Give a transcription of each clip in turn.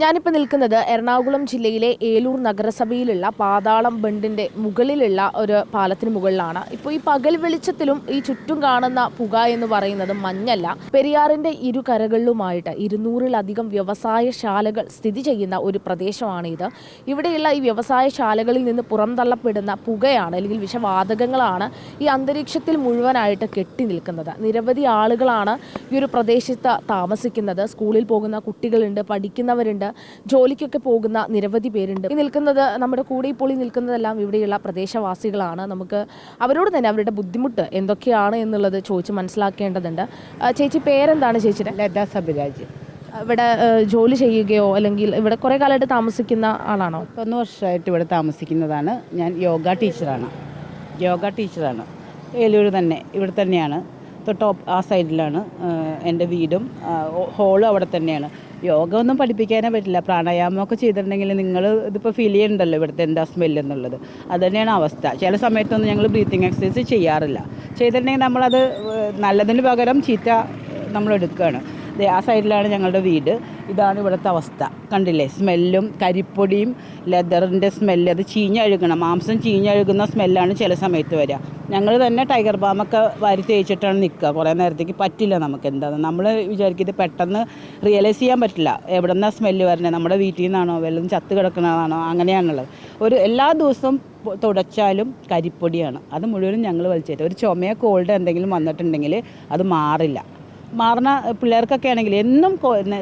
ഞാനിപ്പോൾ നിൽക്കുന്നത് എറണാകുളം ജില്ലയിലെ ഏലൂർ നഗരസഭയിലുള്ള പാതാളം ബണ്ടിന്റെ മുകളിലുള്ള ഒരു പാലത്തിന് മുകളിലാണ്. ഇപ്പോൾ ഈ പകൽ വെളിച്ചത്തിലും ഈ ചുറ്റും കാണുന്ന പുക എന്ന് പറയുന്നത് മഞ്ഞല്ല. പെരിയാറിന്റെ ഇരു കരകളിലുമായിട്ട് ഇരുന്നൂറിലധികം വ്യവസായശാലകൾ സ്ഥിതി ചെയ്യുന്ന ഒരു പ്രദേശമാണ് ഇത് ഇവിടെയുള്ള ഈ വ്യവസായശാലകളിൽ നിന്ന് പുറന്തള്ളപ്പെടുന്ന പുകയാണ് അല്ലെങ്കിൽ വിഷവാതകങ്ങളാണ് ഈ അന്തരീക്ഷത്തിൽ മുഴുവനായിട്ട് കെട്ടി നിൽക്കുന്നത്. നിരവധി ആളുകളാണ് ഈ ഒരു പ്രദേശത്ത് താമസിക്കുന്നത്. സ്കൂളിൽ പോകുന്ന കുട്ടികളുണ്ട് പഠിക്കുന്നവരുണ്ട് ജോലിക്കൊക്കെ പോകുന്ന നിരവധി പേരുണ്ട്. ഈ നിൽക്കുന്നത് നമ്മുടെ കൂടെ ഇപ്പോൾ ഈ നിൽക്കുന്നതെല്ലാം ഇവിടെയുള്ള പ്രദേശവാസികളാണ്. നമുക്ക് അവരോട് തന്നെ അവരുടെ ബുദ്ധിമുട്ട് എന്തൊക്കെയാണ് എന്നുള്ളത് ചോദിച്ച് മനസ്സിലാക്കേണ്ടതുണ്ട്. ചേച്ചി പേരെന്താണ് ചേച്ചിയുടെ? ലത സബിരാജ്. ഇവിടെ ജോലി ചെയ്യുകയോ അല്ലെങ്കിൽ ഇവിടെ കുറേ കാലമായിട്ട് താമസിക്കുന്ന ആളാണോ? പത്തൊന്ന് വർഷമായിട്ട് ഇവിടെ താമസിക്കുന്നതാണ്. ഞാൻ യോഗ ടീച്ചറാണ്. യോഗ ടീച്ചറാണ്. ഏലൂർ തന്നെ ഇവിടെ തന്നെയാണ്. തൊട്ട് ആ സൈഡിലാണ് എന്റെ വീടും ഹോളും അവിടെ തന്നെയാണ്. യോഗ ഒന്നും പഠിപ്പിക്കാനേ പറ്റില്ല. പ്രാണായാമമൊക്കെ ചെയ്തിട്ടുണ്ടെങ്കിൽ നിങ്ങൾ ഇതിപ്പോൾ ഫീൽ ചെയ്യണ്ടല്ലോ ഇവിടുത്തെ എന്താ സ്മെല്ല് എന്നുള്ളത്. അത് തന്നെയാണ് അവസ്ഥ. ചില സമയത്തൊന്നും ഞങ്ങൾ ബ്രീത്തിങ് എക്സസൈസ് ചെയ്യാറില്ല. ചെയ്തിട്ടുണ്ടെങ്കിൽ നമ്മളത് നല്ലതിന് പകരം ചീത്ത നമ്മൾ എടുക്കുകയാണ്. ആ സൈഡിലാണ് ഞങ്ങളുടെ വീട്. ഇതാണ് ഇവിടുത്തെ അവസ്ഥ. കണ്ടില്ലേ? സ്മെല്ലും കരിപ്പൊടിയും ലെതറിന്റെ സ്മെല്ല് അത് ചീഞ്ഞഴുകണം. മാംസം ചീഞ്ഞഴുകുന്ന സ്മെല്ലാണ് ചില സമയത്ത് വരിക. ഞങ്ങൾ തന്നെ ടൈഗർ ബാമൊക്കെ വാരി തേച്ചിട്ടാണ് നിൽക്കുക. കുറേ നേരത്തേക്ക് പറ്റില്ല നമുക്ക് എന്താണ് നമ്മൾ വിചാരിക്കും ഇത് പെട്ടെന്ന് റിയലൈസ് ചെയ്യാൻ പറ്റില്ല. എവിടെ നിന്നാണ് സ്മെല്ല് വരണേ? നമ്മുടെ വീട്ടിൽ നിന്നാണോ? വെള്ളം ചത്ത് കിടക്കുന്നതാണോ അങ്ങനെയാണുള്ളത്. ഒരു എല്ലാ ദിവസവും തുടച്ചാലും കരിപ്പൊടിയാണ്. അത് മുഴുവനും ഞങ്ങൾ വലിച്ചേറ്റും. ഒരു ചുമയോ കോൾഡ് എന്തെങ്കിലും വന്നിട്ടുണ്ടെങ്കിൽ അത് മാറില്ല. മാറുന്ന പിള്ളേർക്കൊക്കെ ആണെങ്കിൽ എന്നും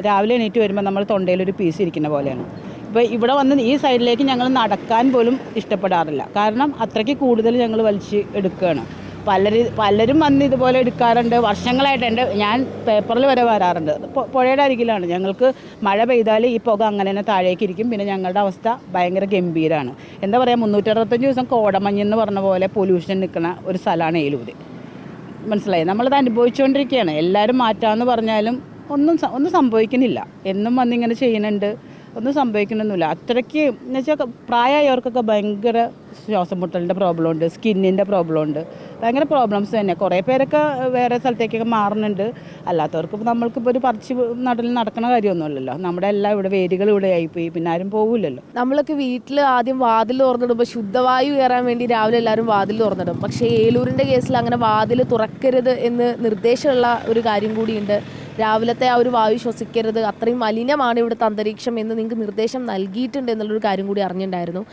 രാവിലെ എണീറ്റ് വരുമ്പോൾ നമ്മൾ തൊണ്ടയിൽ ഒരു പീസ് ഇരിക്കുന്ന പോലെയാണ്. ഇപ്പോൾ ഇവിടെ വന്ന് ഈ സൈഡിലേക്ക് ഞങ്ങൾ നടക്കാൻ പോലും ഇഷ്ടപ്പെടാറില്ല. കാരണം അത്രയ്ക്ക് കൂടുതൽ ഞങ്ങൾ വലിച്ച് എടുക്കുകയാണ്. പലരും പലരും വന്ന് ഇതുപോലെ എടുക്കാറുണ്ട്. വർഷങ്ങളായിട്ട് എന്റെ ഞാൻ പേപ്പറിൽ വരെ വരാറുണ്ട്. പുഴയുടെ അരികിലാണ്. ഞങ്ങൾക്ക് മഴ പെയ്താൽ ഈ പുക അങ്ങനെ തന്നെ താഴേക്ക് ഇരിക്കും. പിന്നെ ഞങ്ങളുടെ അവസ്ഥ ഭയങ്കര ഗംഭീരമാണ് എന്താ പറയുക മുന്നൂറ്ററുപത്തഞ്ച് ദിവസം കോടമഞ്ഞെന്ന് പറഞ്ഞ പോലെ പൊല്യൂഷൻ നിൽക്കുന്ന ഒരു സ്ഥലമാണ് ഏലൂര്. മനസ്സിലായി. നമ്മളത് അനുഭവിച്ചുകൊണ്ടിരിക്കുകയാണ് എല്ലാവരും മാറ്റാമെന്ന് പറഞ്ഞാലും ഒന്നും ഒന്നും സംഭവിക്കുന്നില്ല. എന്നും വന്നിങ്ങനെ ചെയ്യുന്നുണ്ട്. ഒന്നും സംഭവിക്കണമെന്നില്ല അത്രയ്ക്ക് എന്ന് വെച്ചാൽ പ്രായമായവർക്കൊക്കെ ഭയങ്കര ശ്വാസം മുട്ടലിന്റെ പ്രോബ്ലം ഉണ്ട് സ്കിന്നിന്റെ പ്രോബ്ലം ഉണ്ട്. ഭയങ്കര പ്രോബ്ലംസ് തന്നെ. കുറേ പേരൊക്കെ വേറെ സ്ഥലത്തേക്കൊക്കെ മാറുന്നുണ്ട്. അല്ലാത്തവർക്ക് നമ്മൾക്കിപ്പോൾ ഒരു പറിച്ച് നടൽ നടക്കുന്ന കാര്യമൊന്നുമില്ലല്ലോ. നമ്മുടെ എല്ലാം ഇവിടെ വേരുകൾ ഇവിടെ ആയിപ്പോയി. പിന്നെ ആരും പോകില്ലല്ലോ നമ്മളൊക്കെ വീട്ടിൽ ആദ്യം വാതിൽ തുറന്നിടുമ്പോൾ ശുദ്ധവായു കയറാൻ വേണ്ടി രാവിലെ എല്ലാവരും വാതിൽ തുറന്നിടും. പക്ഷേ ഏലൂരിന്റെ കേസിൽ അങ്ങനെ വാതിൽ തുറക്കരുത് എന്ന് നിർദ്ദേശമുള്ള ഒരു കാര്യം കൂടിയുണ്ട്. രാവിലത്തെ ആ ഒരു വായു ശ്വസിക്കരുത് അത്രയും മലിനമാണ് ഇവിടുത്തെ അന്തരീക്ഷം എന്ന് നിങ്ങൾക്ക് നിർദ്ദേശം നൽകിയിട്ടുണ്ട് എന്നുള്ളൊരു കാര്യം കൂടി അറിഞ്ഞിട്ടുണ്ടായിരുന്നു.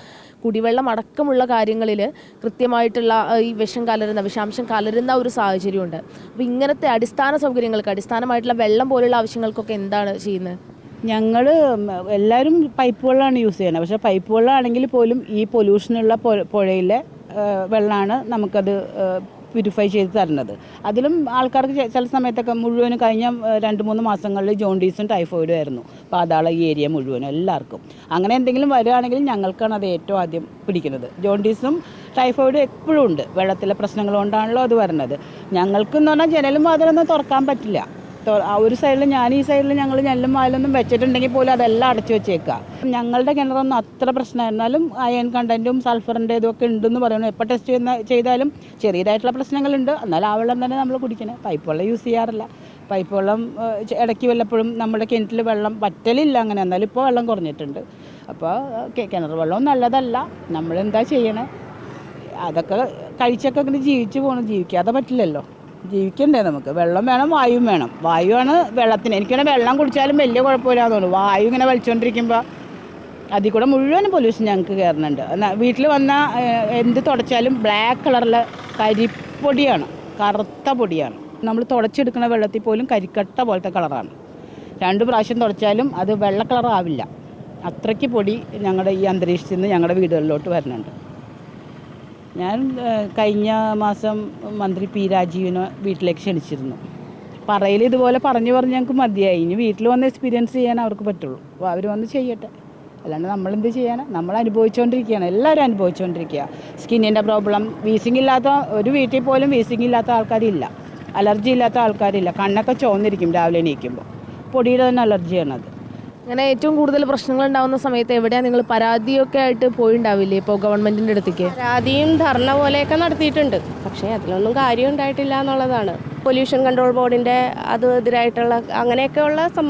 കുടിവെള്ളം അടക്കമുള്ള കാര്യങ്ങളിൽ കൃത്യമായിട്ടുള്ള ഈ വിഷം കലരുന്ന വിഷാംശം കലരുന്ന ഒരു സാഹചര്യമുണ്ട്. അപ്പോൾ ഇങ്ങനത്തെ അടിസ്ഥാന സൗകര്യങ്ങൾക്ക് അടിസ്ഥാനമായിട്ടുള്ള വെള്ളം പോലുള്ള ആവശ്യങ്ങൾക്കൊക്കെ എന്താണ് ചെയ്യുന്നത്? ഞങ്ങൾ എല്ലാവരും പൈപ്പ് വെള്ളമാണ് യൂസ് ചെയ്യുന്നത്. പക്ഷേ പൈപ്പ് വെള്ളമാണെങ്കിൽ പോലും ഈ പൊല്യൂഷനുള്ള പുഴ- പുഴയിലെ വെള്ളമാണ് നമുക്കത് പ്യൂരിഫൈ ചെയ്ത് തരുന്നത്. അതിലും ആൾക്കാർക്ക് ചില സമയത്തൊക്കെ മുഴുവനും കഴിഞ്ഞ രണ്ട് മൂന്ന് മാസങ്ങളിൽ ജോണ്ടീസും ടൈഫോയിഡും ആയിരുന്നു. പാതാള ഈ ഏരിയ മുഴുവനും എല്ലാവർക്കും. അങ്ങനെ എന്തെങ്കിലും വരികയാണെങ്കിൽ ഞങ്ങൾക്കാണ് അത് ഏറ്റവും ആദ്യം പിടിക്കുന്നത്. ജോണ്ടീസും ടൈഫോയിഡും എപ്പോഴും ഉണ്ട്. വെള്ളത്തിലെ പ്രശ്നങ്ങൾ കൊണ്ടാണല്ലോ അത് വരുന്നത്. ഞങ്ങൾക്കെന്ന് പറഞ്ഞാൽ ജനലും വാതിലൊന്നും തുറക്കാൻ പറ്റില്ല. ആ ഒരു സൈഡിൽ ഞാൻ ഈ സൈഡിൽ ഞങ്ങൾ ഞെല്ലും വായലൊന്നും വെച്ചിട്ടുണ്ടെങ്കിൽ പോലും അതെല്ലാം അടച്ചു വെച്ചേക്കാം. ഞങ്ങളുടെ കിണറൊന്നും അത്ര പ്രശ്നമായിരുന്നാലും അയൺ കണ്ടന്റും സൾഫറിന്റെ ഇതൊക്കെ ഉണ്ടെന്ന് പറയുന്നു. എപ്പോൾ ടെസ്റ്റ് ചെയ്യുന്ന ചെയ്താലും ചെറിയതായിട്ടുള്ള പ്രശ്നങ്ങളുണ്ട്. എന്നാലും ആ വെള്ളം തന്നെ നമ്മൾ കുടിക്കണം. പൈപ്പ് വെള്ളം യൂസ് ചെയ്യാറില്ല. പൈപ്പ് വെള്ളം ഇടയ്ക്ക് വല്ലപ്പോഴും നമ്മുടെ കിണറ്റിൽ വെള്ളം പറ്റലില്ല അങ്ങനെ. എന്നാലും ഇപ്പോൾ വെള്ളം കുറഞ്ഞിട്ടുണ്ട്. അപ്പോൾ കിണർ വെള്ളവും നല്ലതല്ല. നമ്മളെന്താ ചെയ്യണേ? അതൊക്കെ കഴിച്ചൊക്കെ ഇങ്ങനെ ജീവിച്ചു പോകണം ജീവിക്കാതെ പറ്റില്ലല്ലോ. ജീവിക്കണ്ടേ നമുക്ക്. വെള്ളം വേണം വായുവും വേണം. വായുവാണ് വെള്ളത്തിന്. എനിക്കാണ് വെള്ളം കുടിച്ചാലും വലിയ കുഴപ്പമില്ലാന്ന് തോന്നുന്നു വായു ഇങ്ങനെ വലിച്ചുകൊണ്ടിരിക്കുമ്പോൾ അതിൽ കൂടെ മുഴുവൻ പൊല്യൂഷൻ ഞങ്ങൾക്ക് കയറുന്നുണ്ട് എന്നാൽ വീട്ടിൽ വന്ന എന്ത് തുടച്ചാലും ബ്ലാക്ക് കളറിലെ കരിപ്പൊടിയാണ്. കറുത്ത പൊടിയാണ്. നമ്മൾ തുടച്ചെടുക്കുന്ന വെള്ളത്തിൽ പോലും കരിക്കട്ട പോലത്തെ കളറാണ് രണ്ട് പ്രാവശ്യം തുടച്ചാലും അത് വെള്ള കളറാവില്ല അത്രയ്ക്ക് പൊടി ഞങ്ങളുടെ ഈ അന്തരീക്ഷത്തിൽ നിന്ന് ഞങ്ങളുടെ വീടുകളിലോട്ട് വരുന്നുണ്ട്. ഞാൻ കഴിഞ്ഞ മാസം മന്ത്രി പി രാജീവിനെ വീട്ടിലേക്ക് ക്ഷണിച്ചിരുന്നു. പറയിൽ ഇതുപോലെ പറഞ്ഞു പറഞ്ഞ് ഞങ്ങൾക്ക് മതിയായി. ഇനി വീട്ടിൽ വന്ന് എക്സ്പീരിയൻസ് ചെയ്യാൻ അവർക്ക് പറ്റുള്ളൂ. അപ്പോൾ അവർ വന്ന് ചെയ്യട്ടെ. അല്ലാണ്ട് നമ്മളെന്ത് ചെയ്യാനാണ് നമ്മൾ അനുഭവിച്ചുകൊണ്ടിരിക്കുകയാണ് എല്ലാവരും അനുഭവിച്ചുകൊണ്ടിരിക്കുക സ്കിന്നിന്റെ പ്രോബ്ലം വീസിംഗ് ഇല്ലാത്ത ഒരു വീട്ടിൽ പോലും വീസിംഗ് ഇല്ലാത്ത ആൾക്കാരില്ല. അലർജി ഇല്ലാത്ത ആൾക്കാരില്ല. കണ്ണൊക്കെ ചുവന്നിരിക്കും രാവിലെ എണീക്കുമ്പോൾ പൊടിയുടെ തന്നെ അലർജിയാണത്. അങ്ങനെ ഏറ്റവും കൂടുതൽ പ്രശ്നങ്ങൾ ഉണ്ടാവുന്ന സമയത്ത് എവിടെയാ നിങ്ങൾ പരാതിയൊക്കെ ആയിട്ട് പോയിണ്ടാവില്ലേ? ഇപ്പോൾ ഗവൺമെന്റിന്റെ അടുത്തേക്ക്. പരാതിയും ധർണ പോലെയൊക്കെ നടത്തിയിട്ടുണ്ട്. പക്ഷേ അതിലൊന്നും കാര്യം ഉണ്ടായിട്ടില്ല എന്നുള്ളതാണ്. പൊല്യൂഷൻ കൺട്രോൾ ബോർഡിന്റെ അത് എതിരായിട്ടുള്ള അങ്ങനെയൊക്കെയുള്ള സം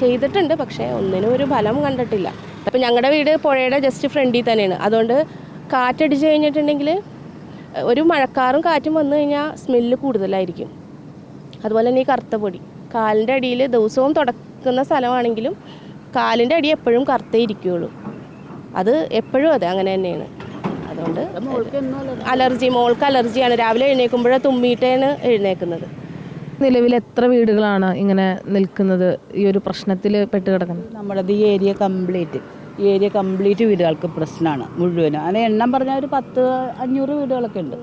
ചെയ്തിട്ടുണ്ട്. പക്ഷേ ഒന്നിനും ഒരു ഫലം കണ്ടിട്ടില്ല. അപ്പം ഞങ്ങളുടെ വീട് പുഴയുടെ ജസ്റ്റ് ഫ്രണ്ടിൽ തന്നെയാണ്. അതുകൊണ്ട് കാറ്റടിച്ച് കഴിഞ്ഞിട്ടുണ്ടെങ്കിൽ ഒരു മഴക്കാറും കാറ്റും വന്നു കഴിഞ്ഞാൽ സ്മെല്ല് കൂടുതലായിരിക്കും. അതുപോലെ തന്നെ ഈ കറുത്ത പൊടി. കാലിന്റെ അടിയിൽ ദിവസവും തുടക്കുന്ന സ്ഥലമാണെങ്കിലും കാലിന്റെ അടി എപ്പോഴും കറുത്തേ ഇരിക്കുകയുള്ളൂ അത് എപ്പോഴും അതെ അങ്ങനെ തന്നെയാണ്. അതുകൊണ്ട് അലർജി. മോൾക്ക് അലർജിയാണ്. രാവിലെ എഴുന്നേൽക്കുമ്പോഴേ തുമ്മിയിട്ടാണ് എഴുന്നേക്കുന്നത് നിലവിൽ എത്ര വീടുകളാണ് ഇങ്ങനെ നിൽക്കുന്നത്? ഈ ഒരു പ്രശ്നത്തിൽ പെട്ട് കിടക്കുന്നത്. നമ്മുടെ ഈ ഏരിയ കംപ്ലീറ്റ് ഈ ഏരിയ കംപ്ലീറ്റ് വീടുകൾക്ക് പ്രശ്നമാണ് മുഴുവനും. അത് എണ്ണം പറഞ്ഞാൽ ഒരു പത്ത് അഞ്ഞൂറ് വീടുകളൊക്കെ ഉണ്ട്.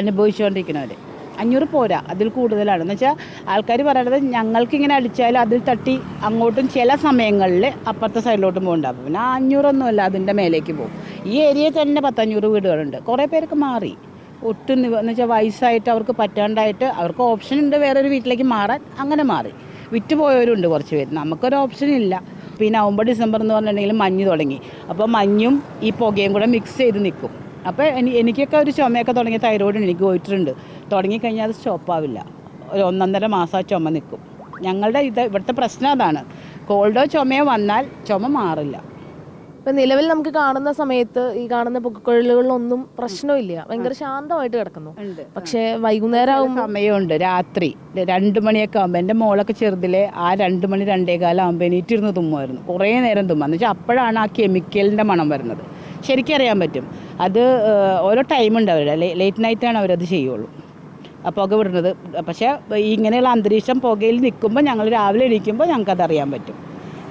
അനുഭവിച്ചുകൊണ്ടിരിക്കുന്നവർ അഞ്ഞൂറ് പോരാ അതിൽ കൂടുതലാണ്. എന്ന് വെച്ചാൽ ആൾക്കാർ പറയണത് ഞങ്ങൾക്ക് ഇങ്ങനെ അടിച്ചാൽ അതിൽ തട്ടി അങ്ങോട്ടും ചില സമയങ്ങളിൽ അപ്പുറത്തെ സൈഡിലോട്ടും പോകണ്ടാവും പിന്നെ ആ അഞ്ഞൂറൊന്നുമല്ല അതിന്റെ മേലേക്ക് പോകും. ഈ ഏരിയയിൽ തന്നെ പത്തഞ്ഞൂറ് വീടുകളുണ്ട്. കുറേ പേർക്ക് മാറി. ഒട്ടും എന്ന് വെച്ചാൽ വയസ്സായിട്ട് അവർക്ക് പറ്റാണ്ടായിട്ട് അവർക്ക് ഓപ്ഷൻ ഉണ്ട് വേറൊരു വീട്ടിലേക്ക് മാറാൻ അങ്ങനെ മാറി. വിറ്റുപോയവരുണ്ട് കുറച്ച് പേര്. നമുക്കൊരു ഓപ്ഷൻ ഇല്ല. പിന്നെ നവംബർ ഡിസംബർ എന്ന് പറഞ്ഞിട്ടുണ്ടെങ്കിൽ മഞ്ഞ് തുടങ്ങി. അപ്പോൾ മഞ്ഞും ഈ പുകയും കൂടെ മിക്സ് ചെയ്ത് നിൽക്കും. അപ്പോൾ എനി എനിക്കൊക്കെ ഒരു ചുമയൊക്കെ തുടങ്ങിയ തൈറോയിഡ് എനിക്ക് പോയിട്ടുണ്ട് തുടങ്ങിക്കഴിഞ്ഞാൽ അത് സ്റ്റോപ്പാവില്ല ഒരു ഒന്നൊന്നര മാസം ചുമ നിൽക്കും ഞങ്ങളുടെ ഇത് ഇവിടുത്തെ പ്രശ്നം അതാണ്. കോൾഡോ ചുമയോ വന്നാൽ ചുമ മാറില്ല. ഇപ്പം നിലവിൽ നമുക്ക് കാണുന്ന സമയത്ത് ഈ കാണുന്ന പുകക്കുഴലുകളിലൊന്നും പ്രശ്നമില്ല. ഭയങ്കര ശാന്തമായിട്ട് കിടക്കുന്നു. പക്ഷേ വൈകുന്നേരം ആകുമ്പോൾ സമയമുണ്ട്. രാത്രി. രണ്ട് മണിയൊക്കെ ആകുമ്പോൾ എന്റെ മോളൊക്കെ ചെറുതിലെ ആ രണ്ട് മണി രണ്ടേകാലം ആകുമ്പോൾ എനിക്കിരുന്ന് തുമ്മുമായിരുന്നു. കുറേ നേരം തുമ്മുക എന്ന് വെച്ചാൽ അപ്പോഴാണ് ആ കെമിക്കലിന്റെ മണം വരുന്നത്. ശരിക്കും അറിയാൻ പറ്റും. അത് ഓരോ ടൈമുണ്ട് അവരുടെ. ലേറ്റ് നൈറ്റാണ് അവരത് ചെയ്യുള്ളൂ. പുക വിടുന്നത്. പക്ഷേ ഇങ്ങനെയുള്ള അന്തരീക്ഷം പുകയിൽ നിൽക്കുമ്പോൾ ഞങ്ങൾ രാവിലെ എണീക്കുമ്പോൾ ഞങ്ങൾക്കത് അറിയാൻ പറ്റും.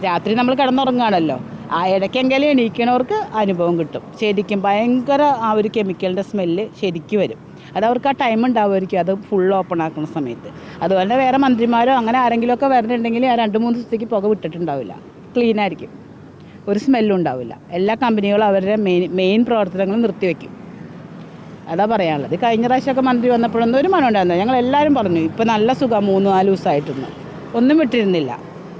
രാത്രി നമ്മൾ കിടന്നുറങ്ങുകയാണല്ലോ. ആ ഇടയ്ക്കെങ്കിലും എണീക്കണവർക്ക് അനുഭവം കിട്ടും. ശരിക്കും ഭയങ്കര ആ ഒരു കെമിക്കലിന്റെ സ്മെല്ല് ശരിക്കും വരും. അത് അവർക്ക് ആ ടൈം ഉണ്ടാവുമായിരിക്കും. അത് ഫുൾ ഓപ്പൺ ആക്കുന്ന സമയത്ത്. അതുപോലെ വേറെ മന്ത്രിമാരോ അങ്ങനെ ആരെങ്കിലുമൊക്കെ വരുന്നുണ്ടെങ്കിൽ ആ രണ്ട് മൂന്ന് ദിവസത്തേക്ക് പുക വിട്ടിട്ടുണ്ടാവില്ല. ക്ലീൻ ആയിരിക്കും. ഒരു സ്മെല്ലും ഉണ്ടാവില്ല. എല്ലാ കമ്പനികളും അവരുടെ മെയിൻ മെയിൻ പ്രവർത്തനങ്ങളും നിർത്തിവെക്കും. അതാ പറയാനുള്ളത്. കഴിഞ്ഞ പ്രാവശ്യമൊക്കെ മന്ത്രി വന്നപ്പോഴൊന്നും ഒരു മണം ഉണ്ടായിരുന്നില്ല. ഞങ്ങൾ എല്ലാവരും പറഞ്ഞു ഇപ്പം നല്ല സുഖം മൂന്ന് നാല് ദിവസമായിട്ടൊന്നും. ഒന്നും വിട്ടിരുന്നില്ല.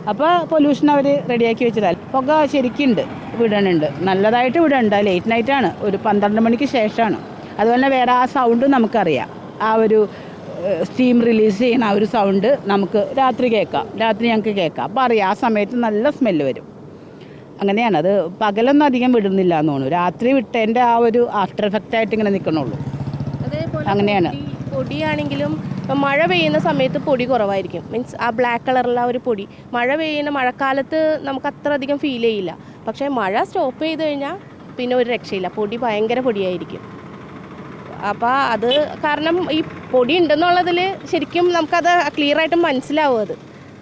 അപ്പോൾ പൊല്യൂഷൻ അവർ റെഡിയാക്കി വെച്ചതാൽ പുക ശരിക്കുണ്ട് വിടണുണ്ട്. നല്ലതായിട്ട് വിടണുണ്ട് ലേറ്റ് നൈറ്റാണ് ഒരു പന്ത്രണ്ട് മണിക്ക് ശേഷമാണ്. അതുപോലെ വേറെ ആ സൗണ്ട് നമുക്കറിയാം. ആ ഒരു സ്റ്റീം റിലീസ് ചെയ്യുന്ന ആ ഒരു സൗണ്ട് നമുക്ക് രാത്രി കേൾക്കാം. രാത്രി ഞങ്ങൾക്ക് കേൾക്കാം. അപ്പോൾ അറിയാം ആ സമയത്ത് നല്ല സ്മെല്ല് വരും. അങ്ങനെയാണ്. അത് പകലൊന്നും അധികം വിടുന്നില്ല എന്ന് തോന്നുന്നു. രാത്രി വിട്ടതിന്റെ ആ ഒരു ആഫ്റ്റർ എഫക്റ്റ് ആയിട്ട് ഇങ്ങനെ നിൽക്കണുള്ളൂ അങ്ങനെയാണ്. പൊടി- പൊടിയാണെങ്കിലും ഇപ്പം മഴ പെയ്യുന്ന സമയത്ത് പൊടി കുറവായിരിക്കും. മീൻസ് ആ ബ്ലാക്ക് കളറുള്ള ആ ഒരു പൊടി. മഴ പെയ്യുന്ന മഴക്കാലത്ത് നമുക്ക് അത്ര അധികം ഫീൽ ചെയ്യില്ല. പക്ഷേ മഴ സ്റ്റോപ്പ് ചെയ്ത് കഴിഞ്ഞാൽ പിന്നെ ഒരു രക്ഷയില്ല. പൊടി ഭയങ്കര പൊടിയായിരിക്കും. അപ്പോൾ അത് കാരണം ഈ പൊടി ഉണ്ടെന്നുള്ളതിൽ ശരിക്കും നമുക്കത് ക്ലിയർ ആയിട്ട് മനസ്സിലാവും അത്.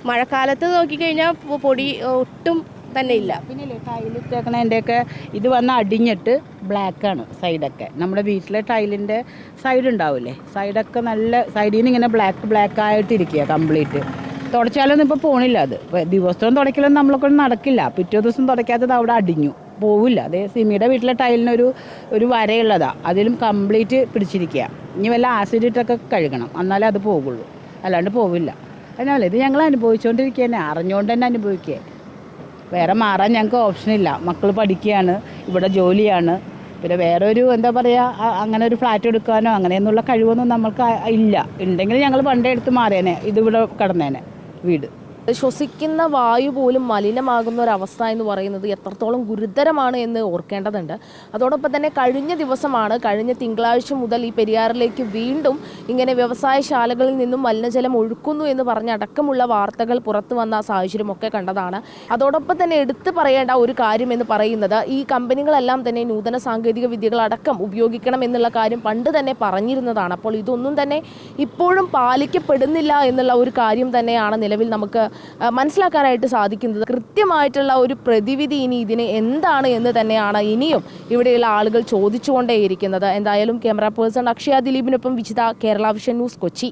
മഴക്കാലത്ത് നോക്കിക്കഴിഞ്ഞാൽ പൊടി ഒട്ടും തന്നെ ഇല്ല പിന്നെ ടൈലിട്ടേക്കണതിന്റെയൊക്കെ ഇത് വന്ന് അടിഞ്ഞിട്ട് ബ്ലാക്കാണ് സൈഡൊക്കെ നമ്മുടെ വീട്ടിലെ ടൈലിന്റെ സൈഡ് ഉണ്ടാവില്ലേ സൈഡൊക്കെ നല്ല സൈഡിൽ നിന്ന് ഇങ്ങനെ ബ്ലാക്ക് ബ്ലാക്ക് ആയിട്ടിരിക്കുക കംപ്ലീറ്റ് തുടച്ചാലൊന്നും ഇപ്പോൾ പോണില്ല അത്. ദിവസവും തുടയ്ക്കലൊന്നും നമ്മളെക്കൊണ്ട് നടക്കില്ല. പിറ്റേ ദിവസം തുടയ്ക്കാത്തത് അവിടെ അടിഞ്ഞു. പോവില്ല. അതേ സിമിയുടെ വീട്ടിലെ ടൈലിനൊരു ഒരു വരയുള്ളതാണ് അതിലും കംപ്ലീറ്റ് പിടിച്ചിരിക്കുക ഇനി വല്ല ആസിഡ് ഇട്ടൊക്കെ കഴുകണം. എന്നാലേ അത് പോകുള്ളൂ അല്ലാണ്ട് പോവില്ല. അതിനാലേ ഇത് ഞങ്ങൾ അനുഭവിച്ചുകൊണ്ടിരിക്കുക തന്നെ അറിഞ്ഞുകൊണ്ട് തന്നെ അനുഭവിക്കുക വേറെ മാറാൻ ഞങ്ങൾക്ക് ഓപ്ഷനില്ല മക്കൾ പഠിക്കുകയാണ് ഇവിടെ ജോലിയാണ്. പിന്നെ വേറെ ഒരു എന്താ പറയുക അങ്ങനെ ഒരു ഫ്ലാറ്റ് എടുക്കാനോ അങ്ങനെയൊന്നുള്ള കഴിവൊന്നും നമ്മൾക്ക് ഇല്ല. ഉണ്ടെങ്കിൽ ഞങ്ങൾ പണ്ടേ എടുത്ത് മാറിയേനെ. ഇതിവിടെ കിടന്നേനെ വീട്. ശ്വസിക്കുന്ന വായു പോലും മലിനമാകുന്ന ഒരു അവസ്ഥ എന്ന് പറയുന്നത് എത്രത്തോളം ഗുരുതരമാണ് എന്ന് ഓർക്കേണ്ടതുണ്ട്. അതോടൊപ്പം തന്നെ കഴിഞ്ഞ ദിവസമാണ് കഴിഞ്ഞ തിങ്കളാഴ്ച മുതൽ ഈ പെരിയാറിലേക്ക് വീണ്ടും ഇങ്ങനെ വ്യവസായശാലകളിൽ നിന്നും മലിനജലം ഒഴുക്കുന്നു എന്ന് പറഞ്ഞ അടക്കമുള്ള വാർത്തകൾ പുറത്തു വന്ന സാഹചര്യമൊക്കെ കണ്ടതാണ്. അതോടൊപ്പം തന്നെ എടുത്തു പറയേണ്ട ഒരു കാര്യം എന്ന് പറയുന്നത് ഈ കമ്പനികളെല്ലാം തന്നെ നൂതന സാങ്കേതിക വിദ്യകളടക്കം ഉപയോഗിക്കണം എന്നുള്ള കാര്യം പണ്ട് തന്നെ പറഞ്ഞിരുന്നതാണ്. അപ്പോൾ ഇതൊന്നും തന്നെ ഇപ്പോഴും പാലിക്കപ്പെടുന്നില്ല എന്നുള്ള ഒരു കാര്യം തന്നെയാണ് നിലവിൽ നമുക്ക് മനസ്സിലാക്കാനായിട്ട് സാധിക്കുന്നത്. കൃത്യമായിട്ടുള്ള ഒരു പ്രതിവിധി ഇനി ഇതിന് എന്താണ് എന്ന് തന്നെയാണ് ഇനിയും ഇവിടെയുള്ള ആളുകൾ ചോദിച്ചുകൊണ്ടേയിരിക്കുന്നത്. എന്തായാലും ക്യാമറ പേഴ്സൺ അക്ഷയ ദിലീപിനൊപ്പം വിജിത കേരള വിഷൻ ന്യൂസ് കൊച്ചി.